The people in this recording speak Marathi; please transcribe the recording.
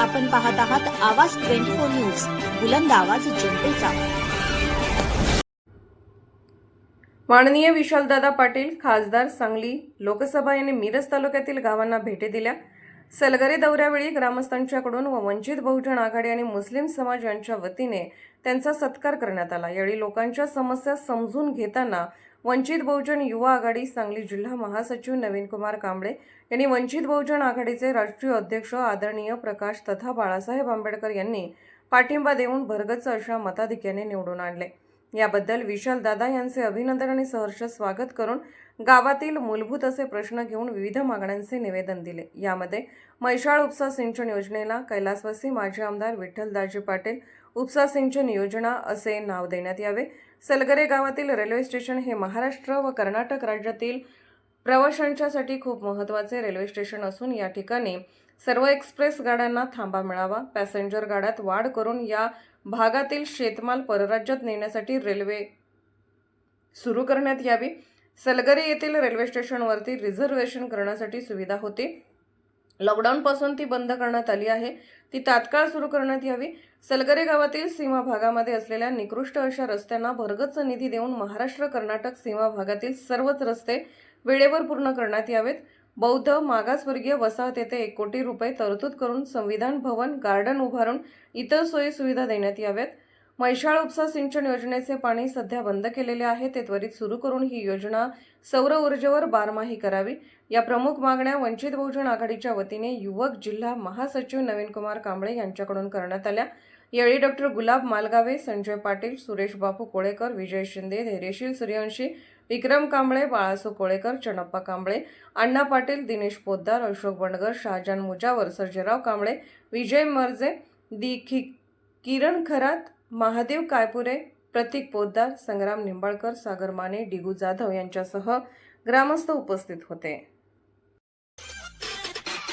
आपण पाहत आहात आवाज ट्वेंटी फोर न्यूज. बुलंद आवाज जनतेचा. माननीय विशालदादा पाटील खासदार सांगली लोकसभा यांनी मिरज तालुक्यातील गावांना भेटी दिल्या. सलगरे दौऱ्यावेळी ग्रामस्थांच्याकडून व वंचित बहुजन आघाडी आणि मुस्लिम समाज यांच्या वतीने त्यांचा सत्कार करण्यात आला. यावेळी लोकांच्या समस्या समजून घेताना वंचित बहुजन युवा आघाडी सांगली जिल्हा महासचिव नवीन कुमार कांबळे यांनी वंचित बहुजन आघाडीचे राष्ट्रीय अध्यक्ष आदरणीय प्रकाश तथा बाळासाहेब आंबेडकर यांनी पाठिंबा देऊन भरगच्च अशा मताधिक्याने निवडून आणले. याबद्दल विशाल दादा यांचे अभिनंदन आणि सहर्ष स्वागत करून गावातील मूलभूत असे प्रश्न घेऊन विविध मागण्यांचे निवेदन दिले. यामध्ये मैशाळ उपसा सिंचन योजनेला कैलासवासी माजी आमदार विठ्ठलदाजी पाटील उपसा सिंचन योजना असे नाव देण्यात यावे. सलगरे गावातील रेल्वे स्टेशन हे महाराष्ट्र व कर्नाटक राज्यातील प्रवाशांच्यासाठी खूप महत्त्वाचे रेल्वे स्टेशन असून या ठिकाणी सर्व एक्सप्रेस गाड्यांना थांबा मिळावा. पॅसेंजर गाड्यात वाढ करून या भागातील शेतमाल परराज्यात नेण्यासाठी रेल्वे सुरू करण्यात यावी. सलगरी येथील रेल्वे स्टेशनवरती रिझर्वेशन करण्यासाठी सुविधा होती. लॉकडाऊनपासून ती बंद करण्यात आली आहे. ती तात्काळ सुरू करण्यात यावी. सलगरे गावातील सीमा भागामध्ये असलेल्या निकृष्ट अशा रस्त्यांना भरगच्च निधी देऊन महाराष्ट्र कर्नाटक सीमा भागातील सर्वच रस्ते वेळेवर पूर्ण करण्यात यावेत. बौद्ध मागासवर्गीय वसाहत येथे एक कोटी रुपये तरतूद करून संविधान भवन गार्डन उभारून इतर सोयी सुविधा देण्यात याव्यात. मैशाळ उपसा सिंचन योजनेचे पाणी सध्या बंद केलेले आहे. ते त्वरित सुरू करून ही योजना सौर ऊर्जेवर बारमाही करावी. या प्रमुख मागण्या वंचित बहुजन आघाडीच्या वतीने युवक जिल्हा महासचिव नवीन कुमार कांबळे यांच्याकडून करण्यात आल्या. यावेळी डॉक्टर गुलाब मालगावे संजय पाटील सुरेश बापू कोळेकर विजय शिंदे धैर्यशील सूर्यवंशी विक्रम कांबळे बाळासू कोळेकर चणप्पा कांबळे अण्णा पाटील दिनेश पोद्दार अशोक बंडगर शहाजान मुजावर सर्जेराव कांबळे विजय मर्जे दि खि किरण खरात महादेव कायपुरे प्रतीक पोद्दार संग्राम निंबाळकर सागर माने डिगू जाधव यांच्यासह ग्रामस्थ उपस्थित होते.